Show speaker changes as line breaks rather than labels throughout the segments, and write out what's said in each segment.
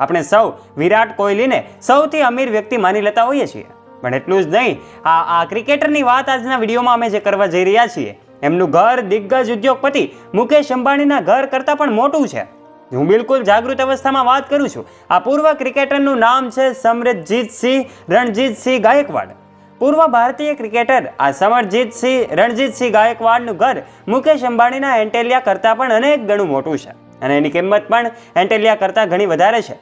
આપણે સૌ વિરાટ કોહલીને સૌથી અમીર વ્યક્તિ માની લેતા હોઈએ છીએ. પણ એટલું જ નહીં, આ આ ક્રિકેટરની વાત આજના વિડીયોમાં અમે જે કરવા જઈ રહ્યા છીએ, એમનું ઘર દિગ્ગજ ઉદ્યોગપતિ મુકેશ અંબાણીના ઘર કરતાં પણ મોટું છે. હું બિલકુલ જાગૃત અવસ્થામાં વાત કરું છું. આ પૂર્વ ક્રિકેટરનું નામ છે સમરજીતસિંહ રણજીતસિંહ ગાયકવાડ. પૂર્વ ભારતીય ક્રિકેટર આ સમરજીતસિંહ રણજીતસિંહ ગાયકવાડનું ઘર મુકેશ અંબાણીના એન્ટેલિયા કરતાં પણ અનેક ગણું મોટું છે. અને એની કિંમત પણ એન્ટેલિયા કરતાં ઘણી વધારે છે.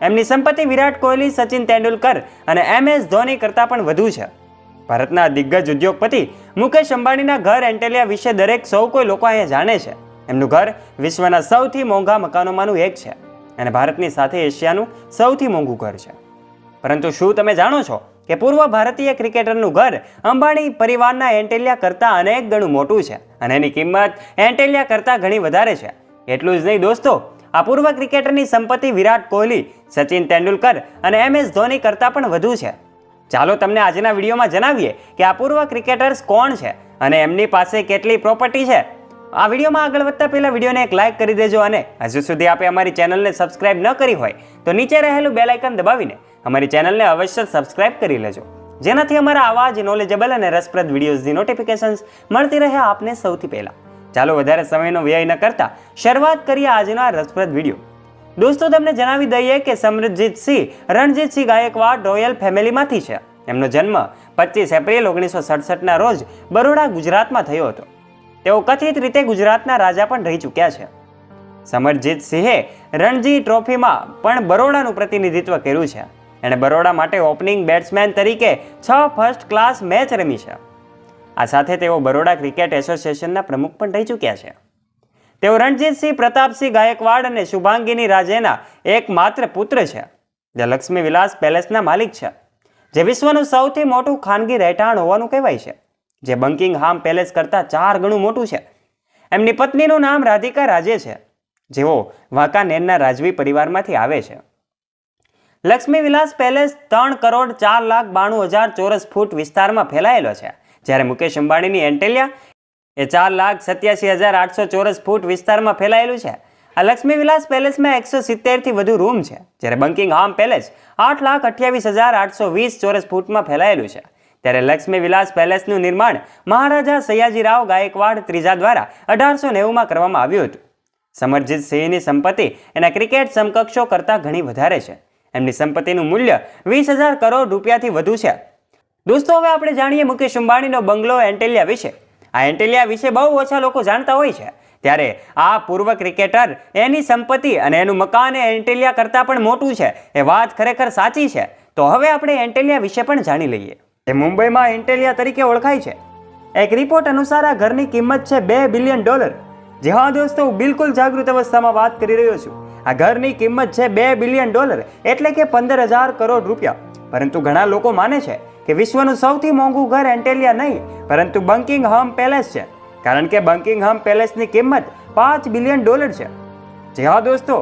એમની સંપત્તિ વિરાટ કોહલી, સચિન તેંડુલકર અને એમ એસ ધોની કરતાં પણ વધુ છે. ભારતના દિગ્ગજ ઉદ્યોગપતિ મુકેશ અંબાણીના ઘર એન્ટેલિયા વિશે દરેક સૌ કોઈ લોકો અહીંયા જાણે છે. એમનું ઘર વિશ્વના સૌથી મોંઘા મકાનોમાંનું એક છે અને ભારતની સાથે એશિયાનું સૌથી મોંઘું ઘર છે. પરંતુ શું તમે જાણો છો કે પૂર્વ ભારતીય ક્રિકેટરનું ઘર અંબાણી પરિવારના એન્ટેલિયા કરતાં અનેક ગણું મોટું છે અને એની કિંમત એન્ટેલિયા કરતાં ઘણી વધારે છે. એટલું જ નહીં દોસ્તો આ પૂર્વ ક્રિકેટરની સંપત્તિ વિરાટ કોહલી, સચિન તેંડુલકર અને એમ એસ ધોની કરતાં પણ વધુ છે. ચાલો તમને આજના વિડીયોમાં જણાવીએ કે આ પૂર્વ ક્રિકેટર્સ કોણ છે અને એમની પાસે કેટલી પ્રોપર્ટી છે. આ વિડીયોમાં આગળ વધતા પહેલાં વિડીયોને એક લાઇક કરી દેજો અને હજુ સુધી આપે અમારી ચેનલને સબસ્ક્રાઇબ ન કરી હોય તો નીચે રહેલું બેલ આઇકન દબાવીને અમારી ચેનલને અવશ્ય સબસ્ક્રાઇબ કરી લેજો. જેનાથી અમારા આવા જ નોલેજેબલ અને રસપ્રદ વિડીયોઝની નોટિફિકેશન્સ મળતી રહે આપને સૌથી પહેલા. ચાલો વધારે સમયનો વ્યય ન કરતા શરૂઆત કરીએ આજનો રસપ્રદ વીડિયો. દોસ્તો, તમને જણાવી દઈએ કે સમરજીતસિંહ રણજીતસિંહ ગાયકવાડ રોયલ ફેમિલીમાંથી છે. એમનો જન્મ પચીસ એપ્રિલ ઓગણીસો સડસઠના રોજ બરોડા, ગુજરાતમાં થયો હતો. તેઓ કથિત રીતે ગુજરાતના રાજા પણ રહી ચૂક્યા છે. સમરજીત સિંહે રણજી ટ્રોફીમાં પણ બરોડાનું પ્રતિનિધિત્વ કર્યું છે. એણે બરોડા માટે ઓપનિંગ બેટ્સમેન તરીકે છ ફર્સ્ટ ક્લાસ મેચ રમી છે. આ સાથે તેઓ બરોડા ક્રિકેટ એસોસિએશનના પ્રમુખ પણ રહી ચૂક્યા છે. તેઓ રણજીતસિંહ, પ્રતાપસિંહ ગાયકવાડ અને શુભાંગીની રાજેના એકમાત્ર પુત્ર છે. જે લક્ષ્મી વિલાસ પેલેસના માલિક છે, જે વિશ્વનું સૌથી મોટું ખાનગી રહેઠાણ હોવાનું કહેવાય છે, જે બંકિંગહામ પેલેસ કરતાં ચાર ગણું મોટું છે. એમની પત્નીનું નામ રાધિકા રાજે છે, જેઓ વાંકાનેરના રાજવી પરિવારમાંથી આવે છે. લક્ષ્મી વિલાસ પેલેસ ત્રણ કરોડ ચાર લાખ બાણું હજાર ચોરસ ફૂટ વિસ્તારમાં ફેલાયેલો છે જ્યારે મુકેશ અંબાણીની એન્ટેલિયા એ ચાર લાખ સત્યાસી હજાર આઠસો ચોરસ ફૂટ વિસ્તારમાં ફેલાયેલું છે. આ લક્ષ્મી વિલાસ પેલેસમાં એકસો સિત્તેરથી વધુ રૂમ છે. જ્યારે બંકિંગહામ પેલેસ આઠ લાખ અઠ્યાવીસ હજાર આઠસો વીસ ચોરસ ફૂટમાં ફેલાયેલું છે. ત્યારે લક્ષ્મી વિલાસ પેલેસનું નિર્માણ મહારાજા સયાજીરાવ ગાયકવાડ ત્રીજા દ્વારા અઢારસો નેવુંમાં કરવામાં આવ્યું હતું. સમરજીત સિંહની સંપત્તિ એના ક્રિકેટ સમકક્ષો કરતાં ઘણી વધારે છે. એમની સંપત્તિનું મૂલ્ય વીસ હજાર કરોડ રૂપિયાથી વધુ છે. દોસ્તો, હવે આપણે જાણીએ મુકેશ અંબાણીનો બંગલો એન્ટેલિયા વિશે. આ એન્ટેલિયા વિશે બહુ ઓછા લોકો જાણતા હોય છે. ત્યારે આ પૂર્વ ક્રિકેટર એની સંપત્તિ અને એનું મકાન એન્ટેલિયા કરતાં પણ મોટું છે. એ વાત ખરેખર સાચી છે. તો હવે આપણે એન્ટેલિયા વિશે પણ જાણી લઈએ. એ મુંબઈમાં એન્ટેલિયા તરીકે ઓળખાય છે. એક રિપોર્ટ અનુસાર આ ઘરની કિંમત છે બે બિલિયન ડોલર. જી હા, દોસ્તો, હું બિલકુલ જાગૃત અવસ્થામાં વાત કરી રહ્યો છું. આ ઘરની કિંમત છે બે બિલિયન ડોલર, એટલે કે પંદર હજાર કરોડ રૂપિયા. પરંતુ ઘણા લોકો માને છે કે વિશ્વનું સૌથી મોંઘું ઘર એન્ટેલિયા નહીં, પરંતુ બંકિંગહામ પેલેસ છે. કારણ કે બંકિંગહામ પેલેસની કિંમત પાંચ બિલિયન ડોલર છે. જી હા દોસ્તો,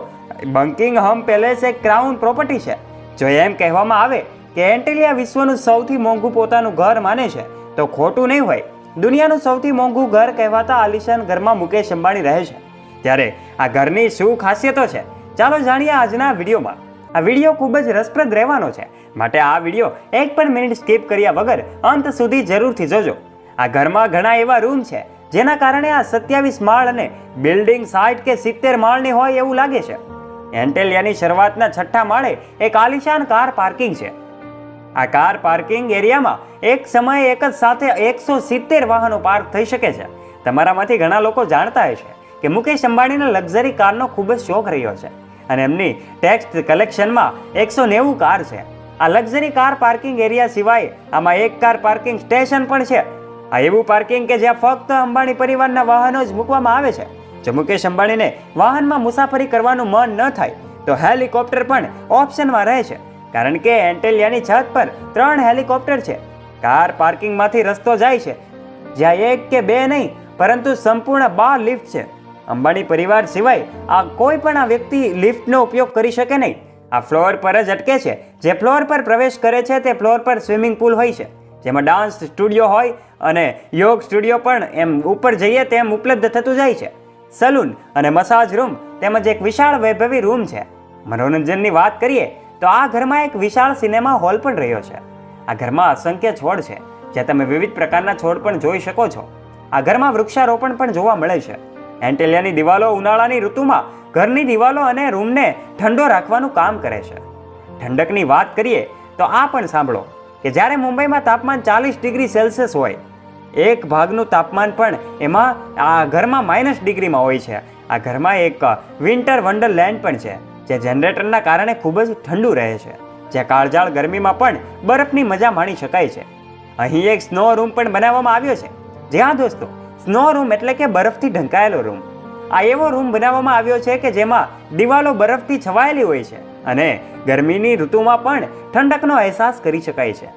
બંકિંગહામ પેલેસ એક ક્રાઉન પ્રોપર્ટી છે. જો એમ કહેવામાં આવે કે એન્ટેલિયા વિશ્વનું સૌથી મોંઘું પોતાનું ઘર માને છે, તો ખોટું નહીં હોય. દુનિયાનું સૌથી મોંઘું ઘર કહેવાતા આલિશાન ઘરમાં મુકેશ અંબાણી રહે છે. ત્યારે આ ઘરની શું ખાસિયતો છે? ચાલો જાણીએ આજના વિડીયોમાં. આ વીડિયો ખૂબ જ રસપ્રદ રહેવાનો છે. માટે આ વીડિયો એક પણ મિનિટ સ્કીપ કર્યા વગર અંત સુધી જરૂરથી જોજો. આ ઘરમાં ઘણા એવા રૂમ છે, જેના કારણે આ સત્યાવીસ માળ અને બિલ્ડિંગ સાઠ કે સિત્તેર માળની હોય એવું લાગે છે. એન્ટેલિયાની શરૂઆતના છઠ્ઠા માળે એક આલિશાન કાર પાર્કિંગ છે. આ કાર પાર્કિંગ એરિયામાં એક સમયે એક જ સાથે એકસો સિત્તેર વાહનો પાર્ક થઈ શકે છે. તમારામાંથી ઘણા લોકો જાણતા હશે. કે મુકેશ અંબાણીના લક્ઝરી કારનો ખૂબ જ શોખ રહ્યો છે અને એમની ટેક્સ કલેક્શનમાં એકસો નેવું કાર છે. આ લક્ઝરી કાર પાર્કિંગ એરિયા સિવાય આમાં એક કાર પાર્કિંગ સ્ટેશન પણ છે. આ એવું પાર્કિંગ કે જ્યાં ફક્ત અંબાણી પરિવારના વાહનો જ મૂકવામાં આવે છે. જો મુકેશ અંબાણીને વાહનમાં મુસાફરી કરવાનું મન ન થાય, તો હેલિકોપ્ટર પણ ઓપ્શનમાં રહે છે. કારણ કે એન્ટેલિયાની છત પર ત્રણ હેલિકોપ્ટર છે. કાર પાર્કિંગમાંથી રસ્તો જાય છે. જ્યાં એક કે બે નહીં, પરંતુ સંપૂર્ણ બાર લિફ્ટ છે. અંબાણી પરિવાર સિવાય આ કોઈ પણ આ વ્યક્તિ લિફ્ટનો ઉપયોગ કરી શકે નહીં. આ ફ્લોર પર જ અટકે છે. જે ફ્લોર પર પ્રવેશ કરે છે તે ફ્લોર પર સ્વિમિંગ પુલ હોય છે. જેમાં ડાન્સ સ્ટુડિયો હોય અને યોગ સ્ટુડિયો પણ એમ ઉપર જઈએ તેમ ઉપલબ્ધ થતું જાય છે. સલૂન અને મસાજ રૂમ તેમજ એક વિશાળ વૈભવી રૂમ છે. મનોરંજનની વાત કરીએ તો આ ઘરમાં એક વિશાળ સિનેમા હોલ પણ રહ્યો છે. આ ઘરમાં અસંખ્ય છોડ છે. જ્યાં તમે વિવિધ પ્રકારના છોડ પણ જોઈ શકો છો. આ ઘરમાં વૃક્ષારોપણ પણ જોવા મળે છે. એન્ટેલિયાની દિવાલો ઉનાળાની ઋતુમાં ઘરની દિવાલો અને રૂમને ઠંડો રાખવાનું કામ કરે છે. ઠંડકની વાત કરીએ તો આ પણ સાંભળો કે જ્યારે મુંબઈમાં તાપમાન ચાલીસ ડિગ્રી સેલ્સિયસ હોય, એક ભાગનું તાપમાન પણ એમાં આ ઘરમાં માઇનસ ડિગ્રીમાં હોય છે. આ ઘરમાં એક વિન્ટર વન્ડરલેન્ડ પણ છે, જે જનરેટરના કારણે ખૂબ જ ઠંડુ રહે છે, જે કાળજાળ ગરમીમાં પણ બરફની મજા માણી શકાય છે. અહીં એક સ્નો રૂમ પણ બનાવવામાં આવ્યો છે. જ્યાં દોસ્તો સ્નો રૂમ એટલે કે બરફથી ઢંકાયેલો રૂમ આ એવો રૂમ બનાવવામાં આવ્યો છે કે જેમાં દિવાલો બરફથી છવાયેલી હોય છે અને ગરમીની ઋતુમાં પણ ઠંડકનો અહેસાસ કરી શકાય છે.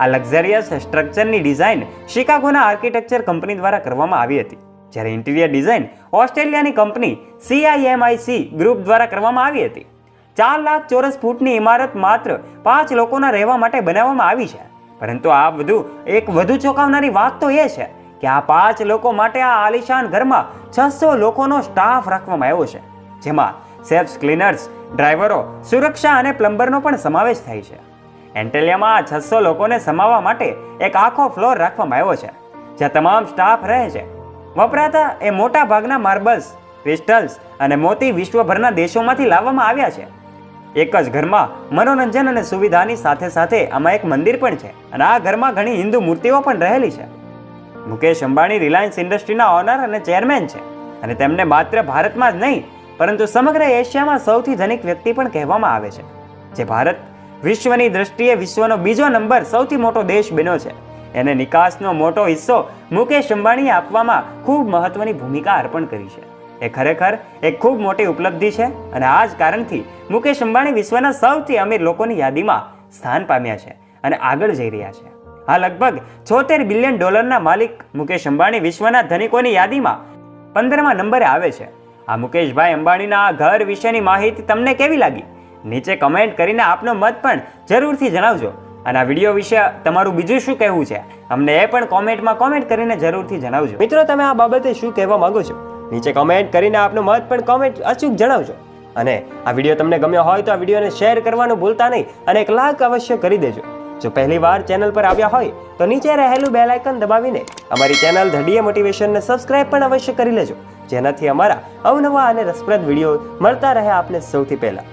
આ લક્ઝરિયસ સ્ટ્રક્ચરની ડિઝાઇન શિકાગોના આર્કિટેક્ચર કંપની દ્વારા કરવામાં આવી હતી. જ્યારે ઇન્ટિરિયર ડિઝાઇન ઓસ્ટ્રેલિયાની કંપની સીઆઈએમઆઈસી ગ્રુપ દ્વારા કરવામાં આવી હતી. ચાર લાખ ચોરસ ફૂટની ઇમારત માત્ર પાંચ લોકોના રહેવા માટે બનાવવામાં આવી છે. પરંતુ આ બધું એક વધુ ચોંકાવનારી વાત તો એ છે કે આ પાંચ લોકો માટે આ આલિશાન ઘરમાં છસો લોકોનો સ્ટાફ રાખવામાં આવ્યો છે, જેમાં સેફ્સ ક્લીનર્સ, ડ્રાઈવરો, સુરક્ષા અને પ્લમ્બરનો પણ સમાવેશ થાય છે. એન્ટેલિયામાં આ છસો લોકોને સમાવવા માટે એક આખો ફ્લોર રાખવામાં આવ્યો છે, જ્યાં તમામ સ્ટાફ રહે છે. વપરાતા એ મોટા ભાગના માર્બલ્સ, ક્રિસ્ટલ્સ અને મોતી વિશ્વભરના દેશોમાંથી લાવવામાં આવ્યા છે. એક જ ઘરમાં મનોરંજન અને સુવિધાની સાથે સાથે આમાં એક મંદિર પણ છે અને આ ઘરમાં ઘણી હિન્દુ મૂર્તિઓ પણ રહેલી છે. મુકેશ અંબાણી રિલાયન્સ ઇન્ડસ્ટ્રીના ઓનર અને ચેરમેન છે અને તેમને માત્ર ભારતમાં જ નહીં, પરંતુ સમગ્ર એશિયામાં સૌથી ધનિક વ્યક્તિ પણ કહેવામાં આવે છે. જે ભારત વિશ્વની દ્રષ્ટિએ વિશ્વનો બીજો નંબર સૌથી મોટો દેશ બન્યો છે. એને નિકાસનો મોટો હિસ્સો મુકેશ અંબાણીએ આપવામાં ખૂબ મહત્વની ભૂમિકા અર્પણ કરી છે. એ ખરેખર એક ખૂબ મોટી ઉપલબ્ધિ છે અને આ જ કારણથી મુકેશ અંબાણી વિશ્વના સૌથી અમીર લોકોની યાદીમાં સ્થાન પામ્યા છે અને આગળ જઈ રહ્યા છે. આ લગભગ છોતેર બિલિયન ડોલરના માલિક મુકેશ અંબાણી વિશ્વના ધનિકોની યાદીમાં પંદરમા નંબરે આવે છે. આ મુકેશભાઈ અંબાણીના આ ઘર વિશેની માહિતી તમને કેવી લાગી? નીચે કમેન્ટ કરીને આપનો મત પણ જરૂરથી જણાવજો. અને આ વીડિયો વિશે તમારું બીજું શું કહેવું છે? અમને એ પણ કોમેન્ટમાં કોમેન્ટ કરીને જરૂરથી જણાવજો. મિત્રો, તમે આ બાબતે શું કહેવા માંગો છો? નીચે કોમેન્ટ કરીને આપનો મત પણ કોમેન્ટ અચૂક જણાવજો. અને આ વીડિયો તમને ગમ્યો હોય તો આ વિડીયોને શેર કરવાનું ભૂલતા નહીં અને એક લાઈક અવશ્ય કરી દેજો. જો પહેલી વાર ચેનલ પર આવ્યા હોય, તો નીચે રહેલું બેલ આઇકન દબાવીને અમારી ચેનલ ધડીએ મોટિવેશનને સબસ્ક્રાઇબ પણ અવશ્ય કરી લેજો. જેનાથી અમારા અવનવા અને રસપ્રદ વીડિયો મળતા રહે આપને સૌથી પહેલા.